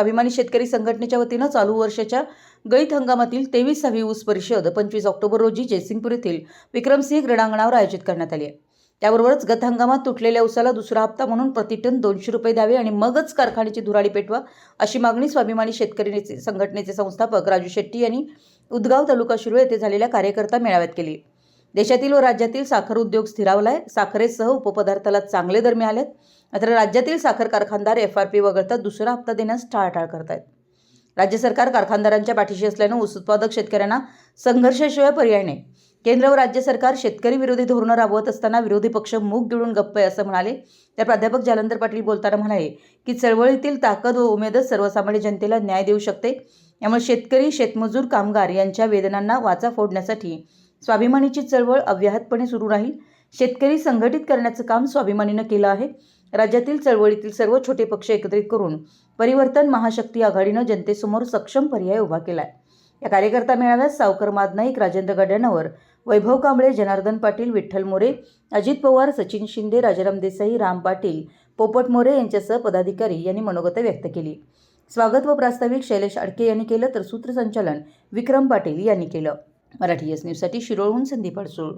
स्वाभिमानी शेतकरी संघटनेच्या वतीनं चालू वर्षाच्या गळीत हंगामातील तेवीसावी ऊस परिषद पंचवीस ऑक्टोबर रोजी जयसिंगपूर येथील विक्रमसिंह क्रीडांगणावर आयोजित करण्यात आली आहे. त्याबरोबरच गत हंगामात तुटलेल्या ऊसाला दुसरा हप्ता म्हणून प्रतिटन दोनशे रुपये द्यावे आणि मगच कारखान्याची धुराडी पेटवा अशी मागणी स्वाभिमानी शेतकरी संघटनेचे संस्थापक राजू शेट्टी यांनी उदगाव तालुका शिरोळ येथे झालेल्या कार्यकर्ता मेळाव्यात केली. देशातील व राज्यातील साखर उद्योग स्थिरावला आहे साखरेसह उपपदार्थाला चांगले दर मिळालेत. मात्र राज्यातील साखर कारखानदार एफ आर पी वगळता दुसरा हप्ता देण्यास टाळाटाळ करतायत. राज्य सरकार कारखानदारांच्या पाठीशी असल्यानं ऊस उत्पादक शेतकऱ्यांना संघर्षाशिवाय पर्याय नाही. केंद्र व राज्य सरकार शेतकरी विरोधी धोरणं राबवत असताना विरोधी पक्ष मूग गिळून गप्प आहे असं म्हणाले. तर प्राध्यापक जालंधर पाटील बोलताना म्हणाले की चळवळीतील ताकद व उमेदच सर्वसामान्य जनतेला न्याय देऊ शकते. यामुळे शेतकरी शेतमजूर कामगार यांच्या वेदनांना वाचा फोडण्यासाठी स्वाभिमानीची चळवळ अव्याहतपणे सुरू राहील. शेतकरी संघटित करण्याचं काम स्वाभिमानीनं केलं आहे. राज्यातील चळवळीतील सर्व छोटे पक्ष एकत्रित करून परिवर्तन महाशक्ती आघाडीनं जनतेसमोर सक्षम पर्याय उभा केला आहे या कार्यकर्ता मेळाव्यात सावकर मादनाईक राजेंद्र गड्याणवर वैभव कांबळे जनार्दन पाटील विठ्ठल मोरे अजित पवार सचिन शिंदे राजाराम देसाई राम पाटील पोपट मोरे यांच्यासह पदाधिकारी यांनी मनोगत व्यक्त केली. स्वागत व प्रास्ताविक शैलेश अडके यांनी केलं तर सूत्रसंचालन विक्रम पाटील यांनी केलं. मराठी एस न्यूजसाठी शिरोळहून संदीप अडसूळ.